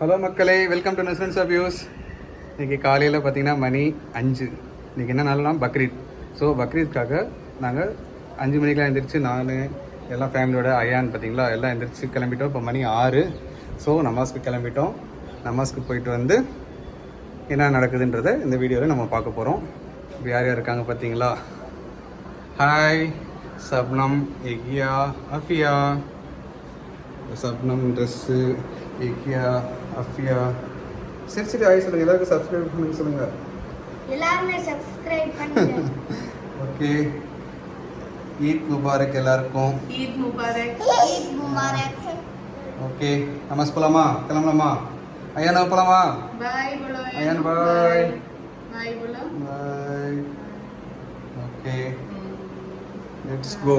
Hello மக்களே. Welcome to நெசன்ஸ் ஆஃப் யூஸ் இன்றைக்கி காலையில் பார்த்தீங்கன்னா மணி அஞ்சு. இன்றைக்கி என்ன நாள்னா பக்ரீத். ஸோ பக்ரீத்காக நாங்கள் அஞ்சு மணிக்கெலாம் எழுந்திரிச்சு நான் எல்லாம் ஃபேமிலியோட ஐயான் பார்த்தீங்களா எல்லாம் எழுந்திரிச்சு கிளம்பிட்டோம். இப்போ மணி ஆறு. ஸோ நமாஸ்க்கு கிளம்பிட்டோம். நமாஸ்க்கு போயிட்டு வந்து என்ன நடக்குதுன்றதை இந்த வீடியோவில் நம்ம பார்க்க போகிறோம் இப்போ யார் யார் இருக்காங்க பார்த்தீங்களா ஹாய் சப்னம் எக்யா அஃபியா சப்னம் ட்ரெஸ்ஸு எக்யா அஃபியா சரி சரி ஆய் சொல்லுங்கள் எல்லாருக்கும் சப்ஸ்கிரைப் பண்ணுங்க சொல்லுங்கள் எல்லாருமே சப்ஸ்கிரைப் பண்ணுங்க. ஓகே ஈத் முபாரக் எல்லாருக்கும். ஈத் முபாரக் ஈத் முபாரக் ஓகே நமஸ் போலாமா கிளம்பலாமா? ஐயானா போலாமா? பாய் போலோ ஐயான் பாய் பாய் போலோ பாய் ஓகே லெட்ஸ் கோ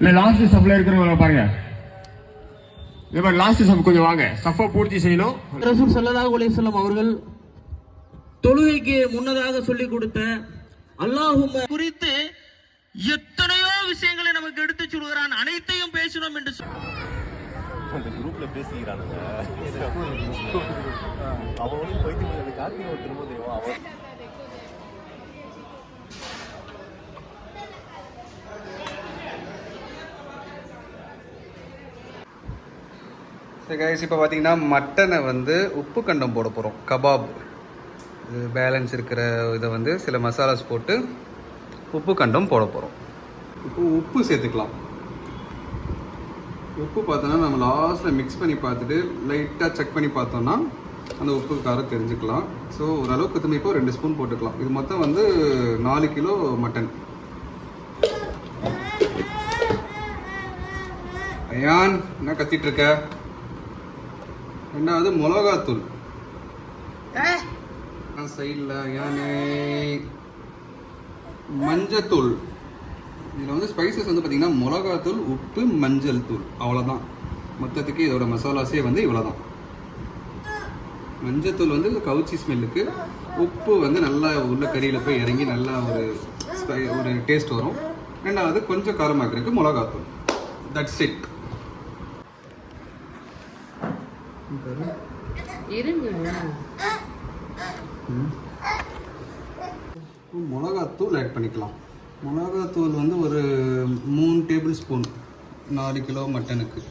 இல்ல லாஸ்ட் சப்ல இருக்கிறவங்க பாருங்க. மாதிரி லாஸ்ட் சப் கொஞ்சம் வாங்க. சஃபா பூர்த்தி செய்யணும். ரசூல் அலைஹி வஸல்லம் அவர்கள் தொழுகைக்கு முன்னதாக சொல்லிக் கொடுத்த அல்லாஹும்ம குறித்து எத்தனையோ விஷயங்களை நமக்கு எடுத்துச் சொல்கிறான். அனைத்தையும் பேசினோம் என்று அந்த குரூப்ல பேசிக்கிறானுங்க. அவனும் போயிட்டு கார்த்திகை திரும்ப தெரியுமா? அவன் கைஸ் இப்போ பார்த்தீங்கன்னா மட்டனை வந்து உப்பு கண்டம் போட போகிறோம் கபாப். இது பேலன்ஸ் இருக்கிற இதை வந்து சில மசாலாஸ் போட்டு உப்பு கண்டம் போட போகிறோம் இப்போ உப்பு சேர்த்துக்கலாம். உப்பு பார்த்தோன்னா நம்ம லாஸ்ட்டில் மிக்ஸ் பண்ணி பார்த்துட்டு லைட்டாக செக் பண்ணி பார்த்தோன்னா அந்த உப்பு காரம் தெரிஞ்சுக்கலாம். ஸோ ஓரளவுக்கு திரும்ப இப்போ ரெண்டு ஸ்பூன் போட்டுக்கலாம். இது மொத்தம் வந்து நாலு கிலோ மட்டன். ஐயான் என்ன கத்திட்டு இருக்க? ரெண்டாவது மிளகாத்தூள். சைடில் யானை. மஞ்சத்தூள். இதில் வந்து ஸ்பைசஸ் வந்து பார்த்தீங்கன்னா மிளகாத்தூள் உப்பு மஞ்சள் தூள். அவ்வளோதான் மொத்தத்துக்கு இதோட மசாலாஸே வந்து இவ்வளோதான் மஞ்சத்தூள் வந்து கவுச்சி ஸ்மெல்லுக்கு உப்பு வந்து நல்லா உள்ள கறியில் போய் இறங்கி நல்லா ஒரு ஸ்பை- ஒரு டேஸ்ட் வரும். ரெண்டாவது கொஞ்சம் காரமாக்கிறதுக்கு மிளகாத்தூள். தட்ஸ் இட் மிளகாத்தூள் ஆட் பண்ணிக்கலாம். மிளகாத்தூள் வந்து ஒரு மூணு டேபிள் ஸ்பூன் நாலு கிலோ மட்டனுக்கு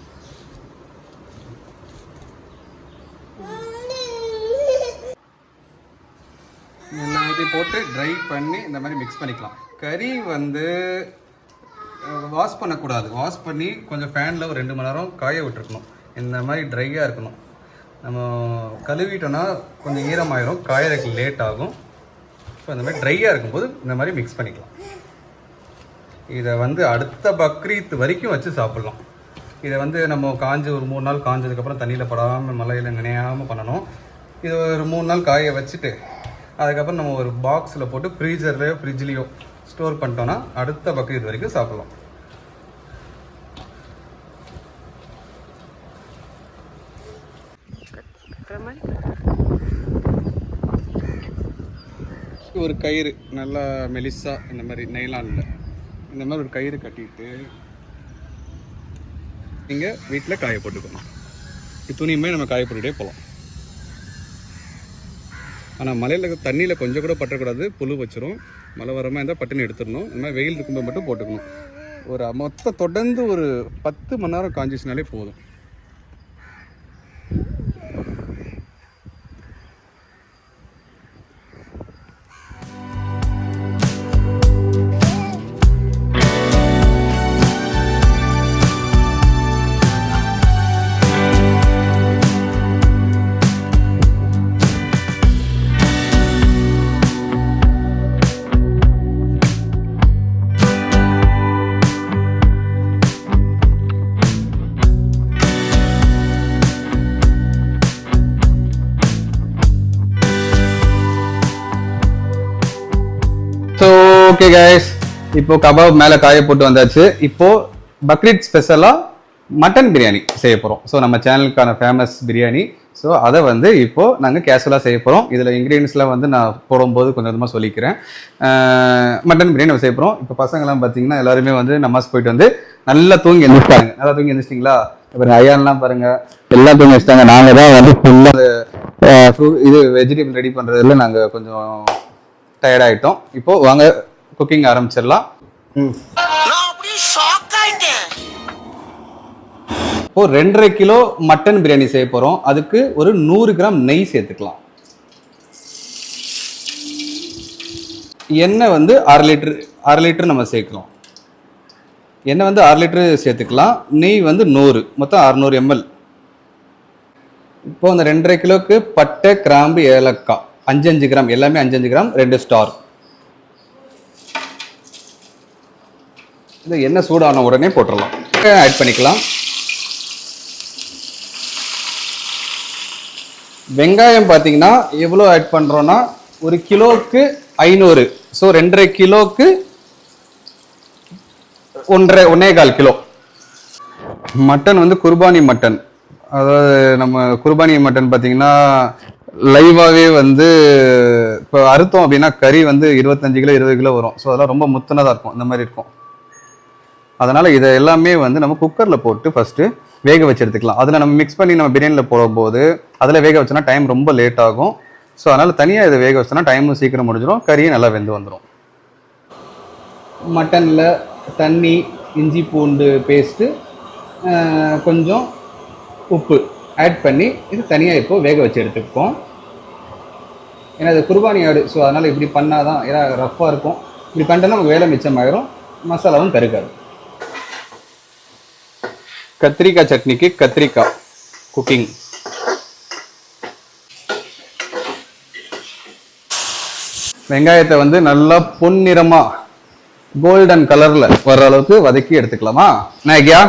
எல்லாத்தையும் போட்டு ட்ரை பண்ணி இந்த மாதிரி மிக்ஸ் பண்ணிக்கலாம். கறி வந்து வாஷ் பண்ணக்கூடாது. வாஷ் பண்ணி கொஞ்சம் ஃபேனில் ஒரு ரெண்டு மணி நேரம் காய விட்டுருக்கணும். இந்த மாதிரி ட்ரையாக இருக்கணும். நம்ம கழுவிட்டோன்னா கொஞ்சம் ஈரமாயிரும் காயறதுக்கு லேட் ஆகும். ஸோ இந்த மாதிரி ட்ரையாக இருக்கும்போது இந்த மாதிரி மிக்ஸ் பண்ணிக்கலாம். இதை வந்து அடுத்த பக்ரீத் வரைக்கும் வச்சு சாப்பிட்லாம். இதை வந்து நம்ம காஞ்சி ஒரு மூணு நாள் காஞ்சதுக்கப்புறம் தண்ணியில் படாமல் மலையில் நினையாமல் பண்ணணும். இது ஒரு மூணு நாள் காய வச்சுட்டு அதுக்கப்புறம் நம்ம ஒரு பாக்ஸில் போட்டு ஃப்ரீசர்லையோ ஃப்ரிட்ஜ்லேயோ ஸ்டோர் பண்ணிட்டோன்னா அடுத்த பக்ரீத் வரைக்கும் சாப்பிட்லாம். ஒரு கயிறு நல்லா மெலிசா இந்த மாதிரி நைலானில் இந்த மாதிரி ஒரு கயிறு கட்டிட்டு நீங்கள் வீட்டில் காய போட்டுக்கணும் துணியுமே நம்ம காய போட்டுகிட்டே போகலாம் ஆனால் மலையில் தண்ணியில் கொஞ்சம் கூட பட்டக்கூடாது புழு வச்சிரும். மழை வரமாக இருந்தால் பட்டுன்னு எடுத்துடணும். இந்த மாதிரி வெயில் இருக்கும்போது மட்டும் போட்டுக்கணும். ஒரு மொத்தம் தொடர்ந்து ஒரு பத்து மணி நேரம் காஞ்சிச்சுனாலே போதும். ஓகே கைஸ் இப்போ கபாப் மேலே காய போட்டு வந்தாச்சு. இப்போ பக்ரீத் ஸ்பெஷலாக மட்டன் பிரியாணி செய்ய போகிறோம் ஸோ நம்ம சேனலுக்கான ஃபேமஸ் பிரியாணி. ஸோ அதை வந்து இப்போது நாங்கள் கேஷுவலாக செய்ய போகிறோம் இதில் இன்க்ரீடியன்ஸ்லாம் வந்து நான் போடும்போது கொஞ்சம் கொஞ்சமாக சொல்லிக்கிறேன். மட்டன் பிரியாணி செய்ய போகிறோம் இப்போ பசங்கள்லாம் பார்த்தீங்கன்னா எல்லாருமே வந்து நமாஸ் போயிட்டு வந்து நல்லா தூங்கி எழுந்திரிச்சிட்டாங்க நல்லா தூங்கி எழுந்திரிச்சிட்டிங்களா இப்போ ஐயான்லாம் பாருங்கள் எல்லாம் தூங்கி வச்சிட்டாங்க நாங்கள் தான் வந்து ஃபுல்லாக ஃப்ரூட் இது வெஜிடபிள் ரெடி பண்ணுறதுல நாங்கள் கொஞ்சம் டயர்டாகிட்டோம் இப்போது வாங்க குக்கிங் ஆரம்பிச்சிடலாம். ம். இப்போ ரெண்டரை கிலோ மட்டன் பிரியாணி செய்ய போகிறோம் அதுக்கு ஒரு நூறு கிராம் நெய் சேர்த்துக்கலாம். எண்ணெய் வந்து அரை லிட்டர் அரை லிட்டர் நம்ம சேர்க்கலாம். எண்ணெய் வந்து அரை லிட்டர் சேர்த்துக்கலாம். நெய் வந்து நூறு மொத்தம் அறநூறு எம்எல். இப்போ அந்த ரெண்டரை கிலோக்கு பட்டை கிராம்பு ஏலக்காய் அஞ்சு அஞ்சு கிராம் எல்லாமே அஞ்சு அஞ்சு கிராம் ரெண்டு ஸ்டார். இது எண்ணெய் சூடான உடனே போட்டுடலாம் ஆட் பண்ணிக்கலாம். வெங்காயம் பார்த்தீங்கன்னா எவ்வளோ ஆட் பண்ணுறோன்னா ஒரு கிலோவுக்கு ஐநூறு. ஸோ ரெண்டரை கிலோவுக்கு ஒன்றரை ஒன்னே கால் கிலோ. மட்டன் வந்து குர்பானி மட்டன். அதாவது நம்ம குர்பானி மட்டன் பார்த்தீங்கன்னா லைவாகவே வந்து இப்போ அறுத்தோம் அப்படின்னா கறி வந்து இருபத்தஞ்சு கிலோ இருபது கிலோ வரும். ஸோ அதெல்லாம் ரொம்ப முத்தனதாக இருக்கும். இந்த மாதிரி இருக்கும். அதனால் இதை எல்லாமே வந்து நம்ம குக்கரில் போட்டு ஃபஸ்ட்டு வேக வச்சு எடுத்துக்கலாம். அதில் நம்ம மிக்ஸ் பண்ணி நம்ம பிரியாணியில் போடும்போது அதில் வேக வச்சோன்னா டைம் ரொம்ப லேட் ஆகும். ஸோ அதனால் தனியாக இதை வேக வச்சோன்னா டைமும் சீக்கிரம் முடிஞ்சிடும் கறியும் நல்லா வெந்து வந்துடும் மட்டனில் தண்ணி இஞ்சி பூண்டு பேஸ்ட்டு கொஞ்சம் உப்பு ஆட் பண்ணி இது தனியாக இப்போ வேக வச்சு எடுத்துப்போம். ஏன்னா இது குர்பானி ஆடு ஸோ அதனால் இப்படி பண்ணால் தான் ஏன்னா ரஃப்பாக இருக்கும். இப்படி பண்ணிட்டோன்னா நமக்கு வேலை மிச்சமாயிரும். மசாலாவும் கருக்காது கத்திரிக்காய் சட்னிக்கு கத்திரிக்காய் குக்கிங் வெங்காயத்தை வந்து நல்லா பொன்னிறமா கோல்டன் கலர்ல வர்ற அளவுக்கு வதக்கி எடுத்துக்கலாமா? நான் எகியா?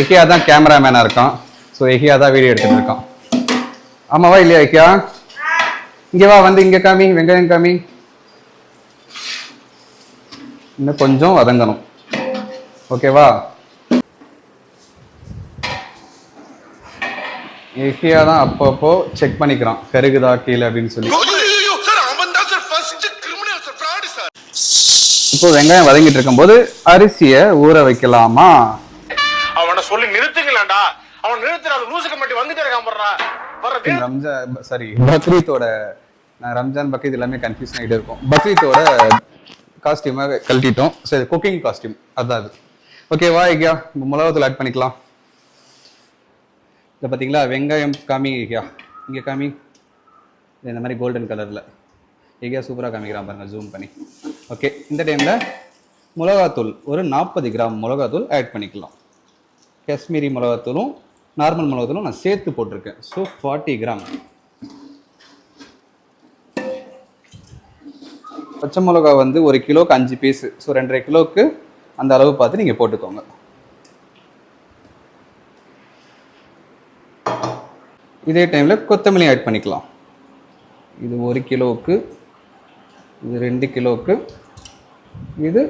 எகியா தான் கேமராமேனா இருக்கான். ஸோ எகியா தான் வீடியோ எடுத்துட்டு இருக்கான். ஆமாவா இல்லையா எகியா? இங்கே வா வந்து இங்கே காமி வெங்காயம் காமி. இன்னும் கொஞ்சம் வதங்கணும். ஓகேவா எஹியா தான் அப்பப்போ செக் பண்ணிக்கிறான். கருகுதா கீழே அப்படின்னு சொல்லி. இப்போ வெங்காயம் வதங்கிட்டு இருக்கும்போது அரிசியை ஊற வைக்கலாமா? அவனை சொல்லி நிறுத்துங்களேன்டா அவன் நிறுத்துற லூசுக்கு மட்டும் வந்துட்டே இருக்கான் ரம்ஜான் சாரி பக்ரீத்தோட நான் ரம்ஜான் பக்ரீத் எல்லாமே கன்ஃபியூஷன் ஆகிட்டு இருக்கும். பக்ரீத்தோட காஸ்டியூமாக கழட்டிட்டோம். சரி குக்கிங் காஸ்டியூம் அதான் அது. ஓகேவா ஐக்கியா மிளகாத்தூள் ஆட் பண்ணிக்கலாம். இதை பார்த்தீங்களா வெங்காயம் காமி ஐயா இங்கே காமி? இந்த மாதிரி கோல்டன் கலரில் எங்கேயா சூப்பராக காமிக்கிறான் பாருங்க ஜூம் பண்ணி. ஓகே இந்த டைமில் மிளகாத்தூள் ஒரு நாற்பது கிராம் மிளகாத்தூள் ஆட் பண்ணிக்கலாம். காஷ்மீரி மிளகாத்தூளும் நார்மல் மிளகாத்தூளும் நான் சேர்த்து போட்டிருக்கேன். ஸோ ஃபார்ட்டி கிராம் பச்சை மிளகா வந்து ஒரு கிலோவுக்கு அஞ்சு பீஸு ஸோ ரெண்டரை கிலோக்கு அந்த அளவு பார்த்து நீங்கள் போட்டுக்கோங்க. இதே டைமில் கொத்தமல்லி ஆட் பண்ணிக்கலாம். இது ஒரு கிலோவுக்கு இது ரெண்டு கிலோவுக்கு இது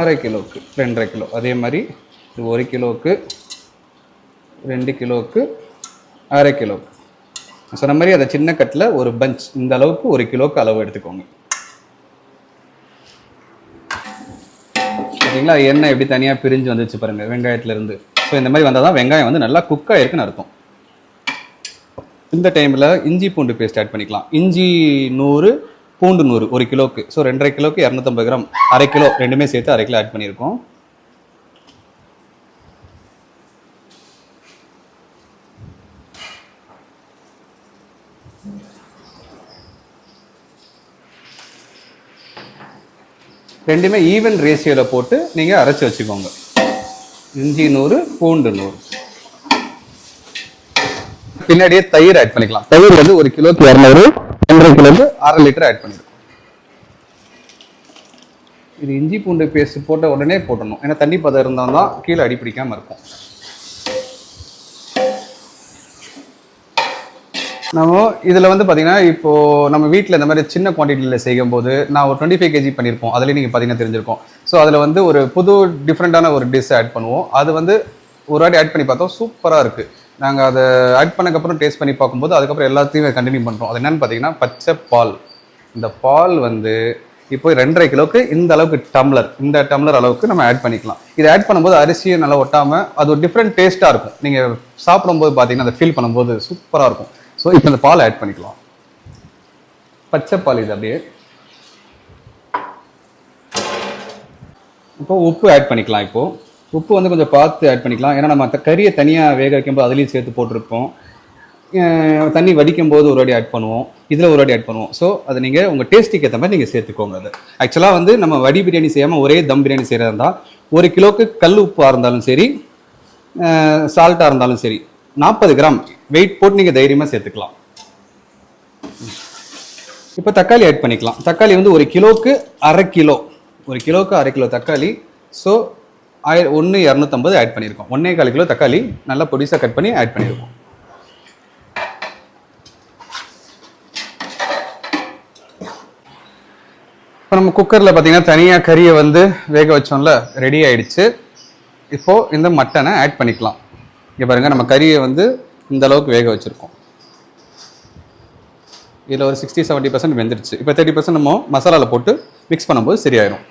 அரை கிலோவுக்கு ரெண்டரை கிலோ. அதே மாதிரி இது ஒரு கிலோவுக்கு ரெண்டு கிலோவுக்கு அரை கிலோவுக்கு. சொன்ன மாதிரி அதை சின்ன கட்டில் ஒரு பஞ்ச் இந்த அளவுக்கு ஒரு கிலோவுக்கு அளவு எடுத்துக்கோங்க. சரிங்களா? எண்ணெய் எப்படி தனியாக பிரிஞ்சு வந்துச்சு பாருங்கள் வெங்காயத்துலேருந்து. ஸோ இந்த மாதிரி வந்தால் தான் வெங்காயம் வந்து நல்லா குக்காக இருக்குன்னு அர்த்தம். இந்த டைமில் இஞ்சி பூண்டு பேஸ்ட் ஆட் பண்ணிக்கலாம். இஞ்சி நூறு பூண்டு நூறு ஒரு கிலோக்கு. ஸோ ரெண்டரை கிலோக்கு இரநூத்தம்பது கிராம். அரை கிலோ ரெண்டுமே சேர்த்து அரை கிலோ ஆட் பண்ணியிருக்கோம். ரெண்டுமே ஈவன் ரேஷியோவில் போட்டு நீங்கள் அரைச்சி வச்சுக்கோங்க. இஞ்சி நூறு பூண்டு நூறு. பின்னாடியே தயிர் ஆட் பண்ணிக்கலாம். தயிர் வந்து ஒரு கிலோக்கு இரநூறு ரெண்டரை கிலோக்கு அரை லிட்டர் ஆட் பண்ணிடும் இது இஞ்சி பூண்டு பேஸ்ட் போட்ட உடனே போட்டணும் ஏன்னா தண்ணி பதம் இருந்தால் தான் கீழே அடி பிடிக்காம இருக்கும். நம்ம இதில் வந்து பார்த்தீங்கன்னா இப்போது நம்ம வீட்டில் இந்த மாதிரி சின்ன குவான்டிட்டியில் செய்யும்போது நான் ஒரு டுவெண்ட்டி ஃபைவ் கேஜி பண்ணியிருப்போம் அதுலேயே நீங்கள் பார்த்தீங்கன்னா தெரிஞ்சிருக்கும். ஸோ அதில் வந்து ஒரு புது டிஃப்ரெண்ட்டான ஒரு டிஷ் ஆட் பண்ணுவோம். அது வந்து ஒரு வாட்டி ஆட் பண்ணி பார்த்தோம் சூப்பராக இருக்குது நாங்கள் அதை ஆட் பண்ணக்கப்புறம் டேஸ்ட் பண்ணி பார்க்கும்போது அதுக்கப்புறம் எல்லாத்தையும் கண்டினியூ பண்ணுறோம் அது என்னென்னு பார்த்தீங்கன்னா பச்சை பால். இந்த பால் வந்து இப்போ ரெண்டரை கிலோவுக்கு இந்த அளவுக்கு டம்ளர் இந்த டம்ளர் அளவுக்கு நம்ம ஆட் பண்ணிக்கலாம். இதை ஆட் பண்ணும்போது அரிசியும் நல்லா ஒட்டாமல் அது ஒரு டிஃப்ரெண்ட் டேஸ்ட்டாக இருக்கும். நீங்கள் சாப்பிடும்போது பார்த்தீங்கன்னா அதை ஃபீல் பண்ணும்போது சூப்பராக இருக்கும். ஸோ இப்போ இந்த பால் ஆட் பண்ணிக்கலாம். பச்சை பால் இது அப்படியே. இப்போ உப்பு ஆட் பண்ணிக்கலாம் இப்போது உப்பு வந்து கொஞ்சம் பார்த்து ஆட் பண்ணிக்கலாம். ஏன்னா நம்ம கறியை தனியாக வேக வைக்கும்போது அதுலேயும் சேர்த்து போட்டிருப்போம். தண்ணி வடிக்கும் போது ஒரு வாடி ஆட் பண்ணுவோம். இதில் ஒரு வாட்டி ஆட் பண்ணுவோம். ஸோ அதை நீங்கள் உங்கள் டேஸ்ட்டுக்கு ஏற்ற மாதிரி நீங்கள் சேர்த்துக்கோங்க அது. ஆக்சுவலாக வந்து நம்ம வடி பிரியாணி செய்யாமல் ஒரே தம் பிரியாணி செய்கிறதா இருந்தால் ஒரு கிலோக்கு கல் உப்பாக இருந்தாலும் சரி சால்ட்டாக இருந்தாலும் சரி நாற்பது கிராம் வெயிட் போட்டு நீங்கள் தைரியமாக சேர்த்துக்கலாம். இப்போ தக்காளி ஆட் பண்ணிக்கலாம். தக்காளி வந்து ஒரு கிலோக்கு அரை கிலோ. ஒரு கிலோக்கு அரை கிலோ தக்காளி. ஸோ ஆயிர ஒன்று இரநூத்தம்பது ஆட் பண்ணியிருக்கோம். ஒன்றே கால் கிலோ தக்காளி நல்லா பொடிசாக கட் பண்ணி ஆட் பண்ணியிருக்கோம். இப்போ நம்ம குக்கரில் பார்த்தீங்கன்னா தனியாக கறியை வந்து வேக வச்சோம்ல ரெடி ஆயிடுச்சு. இப்போது இந்த மட்டனை ஆட் பண்ணிக்கலாம். இங்கே பாருங்கள் நம்ம கறியை வந்து இந்த அளவுக்கு வேக வச்சுருக்கோம். இதில் ஒரு சிக்ஸ்டி செவன்ட்டி பர்சன்ட் வெந்துருச்சு. இப்போ தேர்ட்டி பர்சன்ட் நம்ம மசாலாவில் போட்டு மிக்ஸ் பண்ணும்போது சரியாயிடும்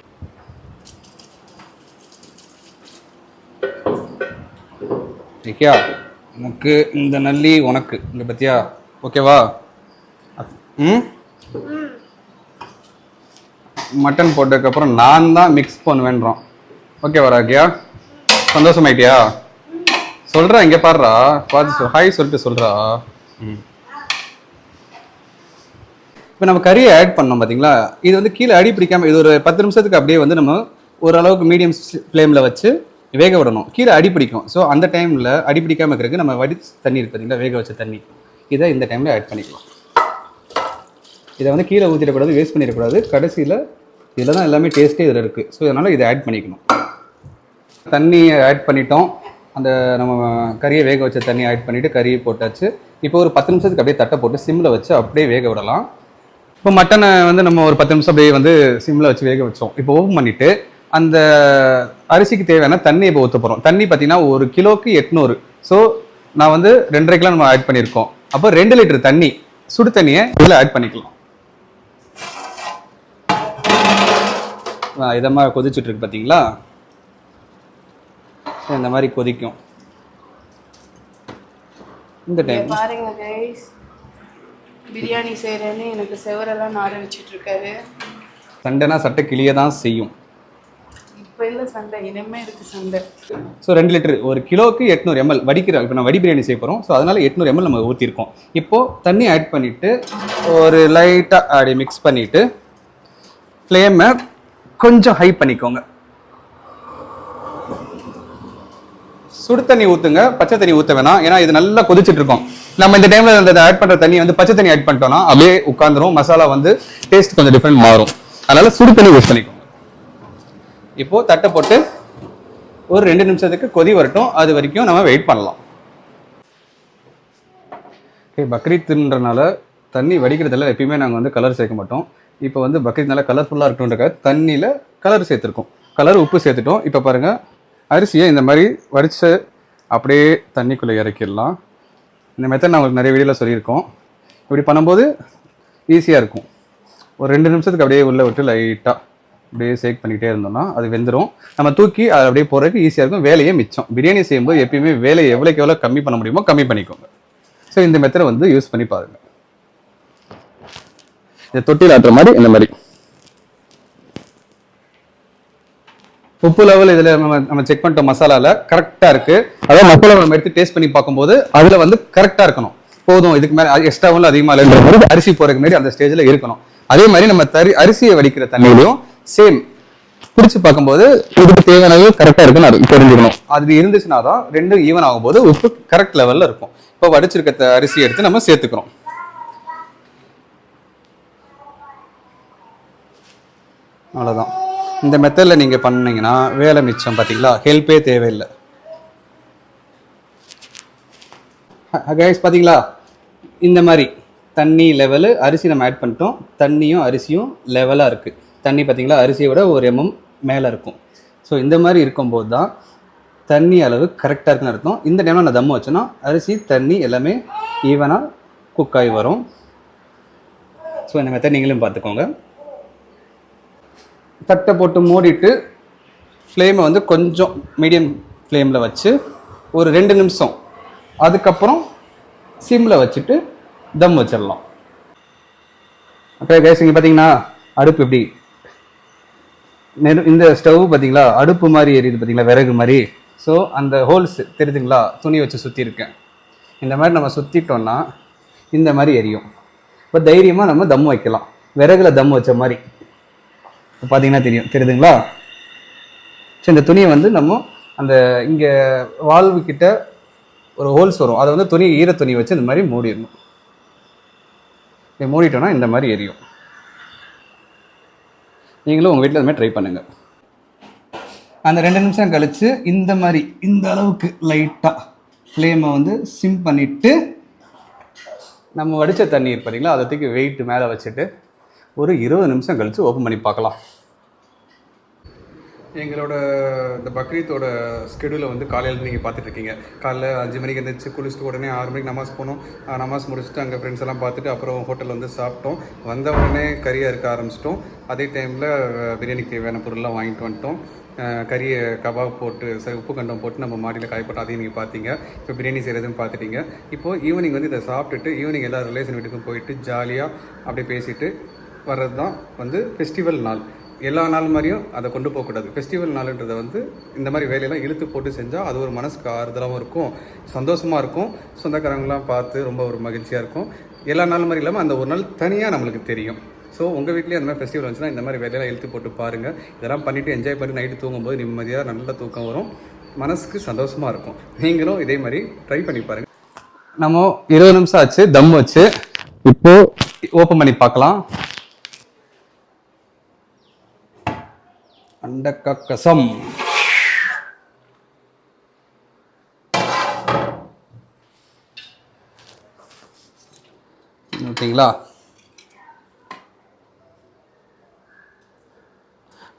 ஓகேயா உனக்கு இந்த நல்லி உனக்கு. இங்கே பத்தியா? ஓகேவா? ம்? மட்டன் போட்டதுக்கப்புறம் நான் தான் மிக்ஸ் பண்ணுவேன்றோம் ஓகேவா ராக்கியா? சந்தோஷமாயிட்டியா? சொல்கிறா இங்கே பாடுறா பார்த்து சொல். ஹாய் சொல்லிட்டு சொல்றா. ம். இப்போ நம்ம கறியை ஆட் பண்ணோம் பார்த்தீங்களா இது வந்து கீழே அடி பிடிக்காம இது ஒரு பத்து நிமிஷத்துக்கு அப்படியே வந்து நம்ம ஓரளவுக்கு மீடியம் ஃப்ளேமில் வச்சு வேக விடணும் கீழே அடி பிடிக்கும். ஸோ அந்த டைமில் அடி பிடிக்காம இருக்கிறதுக்கு நம்ம வடி தண்ணி இருக்கு பார்த்தீங்களா வேக வச்ச தண்ணி. இதை இந்த டைமில் ஆட் பண்ணிக்கலாம். இதை வந்து கீழே ஊற்றிடக்கூடாது வேஸ்ட் பண்ணிடக்கூடாது. கடைசியில் இதில் தான் எல்லாமே டேஸ்ட்டே இதில் இருக்குது ஸோ அதனால் இதை ஆட் பண்ணிக்கணும். தண்ணியை ஆட் பண்ணிட்டோம். அந்த நம்ம கறியை வேக வச்ச தண்ணி ஆட் பண்ணிவிட்டு கறியை போட்டாச்சு. இப்போ ஒரு பத்து நிமிஷத்துக்கு அப்படியே தட்டை போட்டு சிம்மில் வச்சு அப்படியே வேக விடலாம். இப்போ மட்டனை வந்து நம்ம ஒரு பத்து நிமிஷம் அப்படியே வந்து சிம்மில் வச்சு வேக வச்சோம். இப்போ ஓப்பன் பண்ணிவிட்டு அந்த அரிசிக்கு தேவையான தண்ணி இப்போ ஊற்ற போகிறோம் தண்ணி பார்த்தீங்கன்னா ஒரு கிலோக்கு எட்நூறு. ஸோ நான் வந்து ரெண்டரை கிலோ நம்ம ஆட் பண்ணியிருக்கோம். அப்போ ரெண்டு லிட்டர் தண்ணி சுடு தண்ணியை இதில் ஆட் பண்ணிக்கலாம். இதமாக கொதிச்சுட்டு இருக்கு பார்த்தீங்களா இந்த மாதிரி கொதிக்கும். இந்த டைம் பாருங்க கைஸ் பிரியாணி செய்யறேன்னு எனக்கு செவரெல்லாம் நார வச்சிட்டு இருக்காரு சண்டைனா சட்டை கிளிய தான் செய்யும். இப்போ சண்டை இனிமே இருக்கு சண்டை. ஸோ ரெண்டு லிட்டர். ஒரு கிலோக்கு எட்நூறு எம்எல் வடிக்கிற இப்போ நான் வடி பிரியாணி செய்ய போகிறோம் ஸோ அதனால எட்நூறு எம்எல் நம்ம ஊற்றிருக்கோம் இப்போது தண்ணி ஆட் பண்ணிவிட்டு ஒரு லைட்டாக அப்படி மிக்ஸ் பண்ணிவிட்டு ஃப்ளேமை கொஞ்சம் ஹை பண்ணிக்கோங்க. சுடு தண்ணி ஊற்றுங்க பச்சை தண்ணி ஊற்ற வேணாம். ஏன்னா இது நல்லா கொதிச்சுட்டு இருக்கோம். நம்ம இந்த டைமில் அந்த ஆட் பண்ணுற தண்ணி வந்து பச்சை தண்ணி ஆட் பண்ணிட்டோம்னா அப்படியே உட்காந்துரும். மசாலா வந்து டேஸ்ட் கொஞ்சம் டிஃப்ரெண்ட் மாறும். அதனால சுடு தண்ணி யூஸ் பண்ணிக்கோங்க. இப்போது தட்டை போட்டு ஒரு ரெண்டு நிமிஷத்துக்கு கொதி வரட்டும். அது வரைக்கும் நம்ம வெயிட் பண்ணலாம். ஓகே பக்ரீத்துன்றனால தண்ணி வடிக்கிறதுல எப்பயுமே நாங்கள் வந்து கலர் சேர்க்க மாட்டோம். இப்போ வந்து பக்ரீத் நல்லா கலர்ஃபுல்லாக இருக்கணுன்றக்காக தண்ணியில் கலர் சேர்த்துருக்கோம். கலர் உப்பு சேர்த்துட்டோம். இப்போ பாருங்கள் அரிசியை இந்த மாதிரி வடித்து அப்படியே தண்ணிக்குள்ளே இறக்கிடலாம். இந்த மெத்தட் நான் உங்களுக்கு நிறைய வீடியோவில் சொல்லியிருக்கோம். இப்படி பண்ணும்போது ஈஸியாக இருக்கும். ஒரு ரெண்டு நிமிஷத்துக்கு அப்படியே உள்ளே விட்டு லைட்டாக அப்படியே சேக் பண்ணிக்கிட்டே இருந்தோம்னா அது வெந்துடும் நம்ம தூக்கி அதை அப்படியே போகிறதுக்கு ஈஸியாக இருக்கும். வேலையே மிச்சம். பிரியாணி செய்யும்போது எப்பயுமே வேலையை எவ்வளோக்கு எவ்வளோ கம்மி பண்ண முடியுமோ கம்மி பண்ணிக்கோங்க. ஸோ இந்த மெத்தடை வந்து யூஸ் பண்ணி பாருங்க. இதை தொட்டியில் ஆட்டுற மாதிரி இந்த மாதிரி. உப்பு லெவல் இதில் நம்ம நம்ம செக் பண்ணிட்டோம் மசாலாவில் கரெக்டாக இருக்குது அதாவது மசாலா நம்ம எடுத்து டேஸ்ட் பண்ணி பார்க்கும்போது அதில் வந்து கரெக்டாக இருக்கணும். போதும் இதுக்கு மேலே எக்ஸ்ட்ராவும் அதிகமாக இல்லைன்ற மாதிரி அரிசி போகிறதுக்கு மாதிரி அந்த ஸ்டேஜில் இருக்கணும். அதே மாதிரி நம்ம தறி அரிசியை வடிக்கிற தண்ணியிலையும் சேம் பிடிச்சி பார்க்கும்போது இதுக்கு தேவையான அளவு கரெக்டாக இருக்குன்னு தெரிஞ்சுக்கணும். அது இருந்துச்சுன்னா தான் ரெண்டும் ஈவன் ஆகும்போது உப்பு கரெக்ட் லெவலில் இருக்கும். இப்போ வடிச்சிருக்க அரிசி எடுத்து நம்ம சேர்த்துக்கிறோம். அவ்வளோதான் இந்த மெத்தடில் நீங்கள் பண்ணீங்கன்னா வேலை மிச்சம் பார்த்தீங்களா ஹெல்ப்பே தேவையில்லை. கைஸ் பார்த்தீங்களா இந்த மாதிரி தண்ணி லெவலு அரிசி நம்ம ஆட் பண்ணிட்டோம். தண்ணியும் அரிசியும் லெவலாக இருக்குது தண்ணி பார்த்தீங்களா? அரிசியை விட ஒரு எம்எம் மேலே இருக்கும். ஸோ இந்த மாதிரி இருக்கும்போது தான் தண்ணி அளவு கரெக்டாக இருக்குன்னு அர்த்தம். இந்த டைமில் நான் தம் வச்சேன்னா அரிசி தண்ணி எல்லாமே ஈவனாக குக் ஆகி வரும். ஸோ இந்த மெத்தட் நீங்களும் பார்த்துக்கோங்க. தட்டை போட்டு மூடிட்டு ஃப்ளேமை வந்து கொஞ்சம் மீடியம் ஃப்ளேமில் வச்சு ஒரு ரெண்டு நிமிஷம். அதுக்கப்புறம் சிம்மில் வச்சுட்டு தம் வச்சிடலாம். அப்புறம் கேஸ் இங்கே பார்த்தீங்கன்னா அடுப்பு எப்படி நெரு இந்த ஸ்டவ் பார்த்தீங்களா அடுப்பு மாதிரி எரியுது பார்த்தீங்களா விறகு மாதிரி. ஸோ அந்த ஹோல்ஸ் தெரியுதுங்களா துணி வச்சு சுற்றி இருக்கேன் இந்த மாதிரி நம்ம சுற்றிட்டோம்னா இந்த மாதிரி எரியும். இப்போ தைரியமாக நம்ம தம் வைக்கலாம். விறகுல தம் வச்ச மாதிரி. இப்போ பார்த்தீங்கன்னா தெரியும் தெரியுதுங்களா? ஸோ இந்த துணியை வந்து நம்ம அந்த இங்கே வால்வு கிட்ட ஒரு ஹோல்ஸ் வரும். அதை வந்து துணி ஈர துணி வச்சு இந்த மாதிரி மூடிடணும். இதை மூடிட்டோம்னா இந்த மாதிரி எரியும். நீங்களும் உங்கள் வீட்டில் அதுமாதிரி மாதிரி ட்ரை பண்ணுங்கள் அந்த ரெண்டு நிமிஷம் கழித்து இந்த மாதிரி இந்த அளவுக்கு லைட்டாக ஃப்ளேமை வந்து சிம் பண்ணிவிட்டு நம்ம வடித்த தண்ணி பார்த்தீங்களா அதை தூக்கி வெயிட் மேலே வச்சுட்டு ஒரு இருபது நிமிஷம் கழித்து ஓப்பன் பண்ணி பார்க்கலாம். எங்களோட இந்த பக்ரீத்தோட ஸ்கெடியூலை வந்து காலையில் நீங்கள் பார்த்துட்ருக்கீங்க. காலைல அஞ்சு மணிக்கு எழுந்திரிச்சு குளிச்சுட்டு உடனே ஆறு மணிக்கு நமாஸ் போனோம். நமாஸ் முடிச்சுட்டு அங்கே ஃப்ரெண்ட்ஸ் எல்லாம் பார்த்துட்டு அப்புறம் ஹோட்டலில் வந்து சாப்பிட்டோம். வந்த உடனே கறி அறுக்க ஆரம்பிச்சிட்டோம். அதே டைமில் பிரியாணிக்கு தேவையான பொருள்லாம் வாங்கிட்டு வந்துட்டோம். கறியை கபாப் போட்டு சரி உப்பு கண்டம் போட்டு நம்ம மாடியில் காய அதையும் நீங்கள் பார்த்தீங்க. இப்போ பிரியாணி செய்கிறதுன்னு பார்த்துட்டீங்க. இப்போது ஈவினிங் வந்து இதை சாப்பிட்டுட்டு ஈவினிங் எல்லா ரிலேஷன் வீட்டுக்கும் போயிட்டு ஜாலியாக அப்படியே பேசிட்டு வர்றது தான் வந்து ஃபெஸ்டிவல் நாள். எல்லா நாள் மாதிரியும் அதை கொண்டு போகக்கூடாது. ஃபெஸ்டிவல் நாளுன்றதை வந்து இந்த மாதிரி வேலையெல்லாம் இழுத்து போட்டு செஞ்சால் அது ஒரு மனசுக்கு ஆறுதலாகவும் இருக்கும் சந்தோஷமாக இருக்கும். சொந்தக்காரங்களாம் பார்த்து ரொம்ப ஒரு மகிழ்ச்சியாக இருக்கும். எல்லா நாள் மாதிரி இல்லாமல் அந்த ஒரு நாள் தனியாக நம்மளுக்கு தெரியும். ஸோ உங்கள் வீட்லேயே அந்த மாதிரி ஃபெஸ்டிவல் வந்துச்சுன்னா இந்த மாதிரி வேலையெல்லாம் இழுத்து போட்டு பாருங்கள் இதெல்லாம் பண்ணிவிட்டு என்ஜாய் பண்ணி நைட்டு தூங்கும்போது நிம்மதியாக நல்ல தூக்கம் வரும். மனசுக்கு சந்தோஷமாக இருக்கும். நீங்களும் இதே மாதிரி ட்ரை பண்ணி பாருங்கள் நம்ம இருபது நிமிஷம் ஆச்சு தம் வச்சு இப்போது ஓப்பன் பண்ணி பார்க்கலாம். அண்டக்கசம் ஓகேங்களா?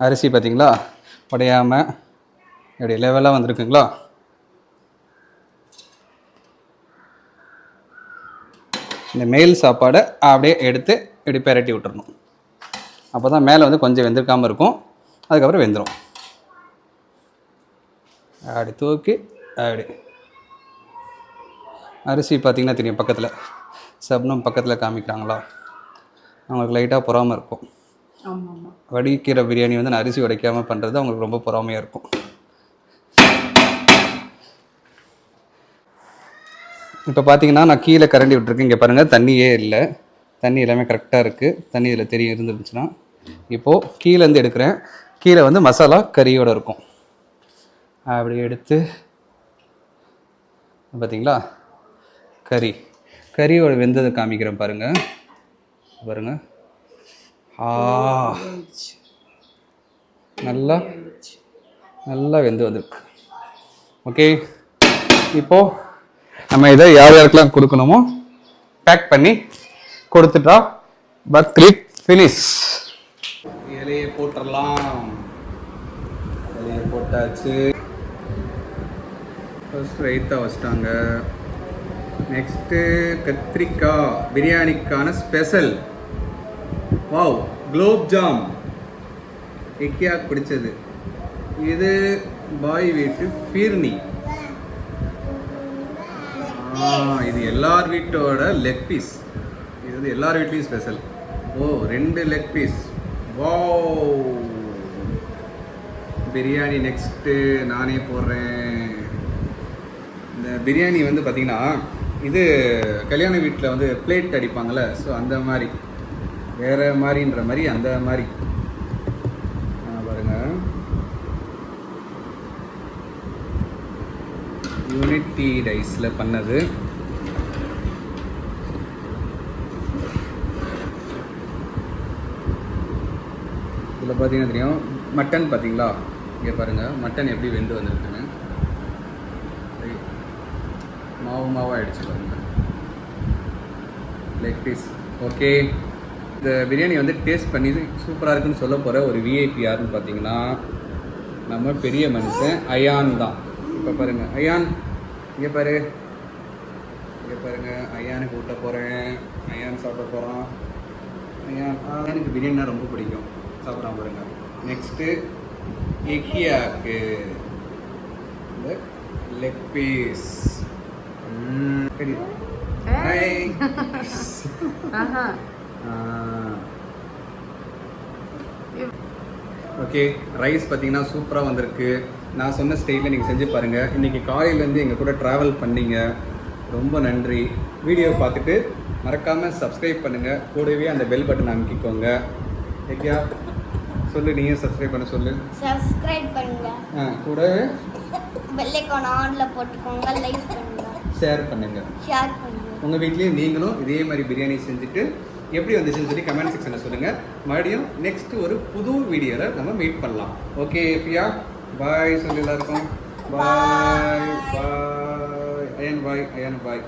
அரிசி பார்த்தீங்களா? உடையாமல் இப்படி லெவலாக வந்திருக்குங்களா? இந்த மேல் சாப்பாடை அப்படியே எடுத்து இப்படி பெரட்டி விட்டுறணும். அப்போ தான் மேலே வந்து கொஞ்சம் வெந்திருக்காமல் இருக்கும். அதுக்கப்புறம் வெந்துடும் அப்படி தூக்கி அப்படி அரிசி பார்த்தீங்கன்னா தெரியும் பக்கத்தில். சப்னம் பக்கத்தில் காமிக்கிறாங்களா? அவங்களுக்கு லைட்டாக பொறாமல் இருக்கும். வடிக்கிற பிரியாணி வந்து நான் அரிசி உடைக்காமல் பண்ணுறது அவங்களுக்கு ரொம்ப பொறாமையாக இருக்கும். இப்போ பார்த்தீங்கன்னா நான் கீழே கரண்டி விட்டுருக்கேன். இங்கே பாருங்கள் தண்ணியே இல்லை. தண்ணி எல்லாமே கரெக்டாக இருக்குது தண்ணி இதில் தெரிய இருந்துருந்துச்சுன்னா. இப்போது கீழேருந்து எடுக்கிறேன். கீழே வந்து மசாலா கறியோடு இருக்கும். அப்படி எடுத்து பார்த்தீங்களா கறி. கறியோட வெந்ததை காமிக்கிறேன் பாருங்கள் பாருங்கள் ஆ. நல்லா நல்லா வெந்து வந்திருக்கு. ஓகே. இப்போது நம்ம இதை யார் யாருக்கெல்லாம் கொடுக்கணுமோ பேக் பண்ணி கொடுத்துட்டா பக்ரீத் ஃபினிஷ் இலையை போட்டுடலாம் இலையை போட்டாச்சு. ஃபர்ஸ்ட் ரைத்தா வச்சிட்டாங்க. நெக்ஸ்ட்டு கத்திரிக்காய் பிரியாணிக்கான ஸ்பெஷல் வாவ் குலோப் ஜாம் இக்கியாக்கு பிடிச்சது இது பாய் வீட்டு பீர்னி இது எல்லார் வீட்டோட லெக் பீஸ் இது வந்து எல்லார் வீட்லேயும் ஸ்பெஷல் ஓ ரெண்டு லெக் பீஸ் வா பிரியாணி நெக்ஸ்ட்டு நானே போடுறேன். இந்த பிரியாணி வந்து பார்த்திங்கன்னா இது கல்யாண வீட்டில் வந்து பிளேட் அடிப்பாங்கள்ல ஸோ அந்த மாதிரி. வேறு மாதிரின்ற மாதிரி அந்த மாதிரி. பாருங்கள் யூனிட்டி ரைஸில் பண்ணது. பார்த்தீங்கன்னா தெரியும். மட்டன் பார்த்தீங்களா? இங்கே பாருங்கள் மட்டன் எப்படி வெந்து வந்திருக்குன்னு. மாவு மாவாக ஆகிடுச்சு பாருங்க. லெக் பீஸ் ஓகே இந்த பிரியாணி வந்து டேஸ்ட் பண்ணி சூப்பராக இருக்குன்னு சொல்ல போகிற ஒரு விஐபி யாருன்னு பார்த்தீங்கன்னா நம்ம பெரிய மனுஷன் அயான் தான். இப்போ பாருங்க. அயான் இங்கே பாரு. இங்கே பாருங்க. அயானுக்கு ஊட்ட போகிறேன் அயான் சாப்பிட போகிறான் அயான் அயானுக்கு பிரியாணினா ரொம்ப பிடிக்கும். சாப்பிட்றான் பாருங்க. நெக்ஸ்ட்டு எக்கியாக்கு இந்த லெக் பீஸ் ஓகே ரைஸ் பார்த்தீங்கன்னா சூப்பராக வந்திருக்கு. நான் சொன்ன ஸ்டைலில் நீங்கள் செஞ்சு பாருங்கள் இன்றைக்கி காலையிலேருந்து எங்கள் கூட ட்ராவல் பண்ணீங்க. ரொம்ப நன்றி. வீடியோ பார்த்துட்டு மறக்காமல் சப்ஸ்கிரைப் பண்ணுங்கள் கூடவே அந்த பெல் பட்டன் அமைக்கிக்கோங்க. ஓகேயா சொல்லு நீயே சப்ஸ்கிரைப் பண்ண சொல்லு. சப்ஸ்கிரைப் பண்ணுங்க. ஆ கூடவே பெல்லைக்கான ஆன்ல போட்டுக்கோங்க லைக் பண்ணுங்க. ஷேர் பண்ணுங்கள் ஷேர் பண்ணுங்க. உங்கள் வீட்லேயும் நீங்களும் இதே மாதிரி பிரியாணி செஞ்சுட்டு எப்படி வந்துச்சுன்னு சொல்லி கமெண்ட் செக்ஷனில் சொல்லுங்கள் மறுபடியும் நெக்ஸ்ட் ஒரு புது வீடியோவில் நம்ம மீட் பண்ணலாம். ஓகே பிரியா? பாய் சொல்லி எல்லாருக்கும். பாய் பாய் அயன் பாய் அயன் பாய்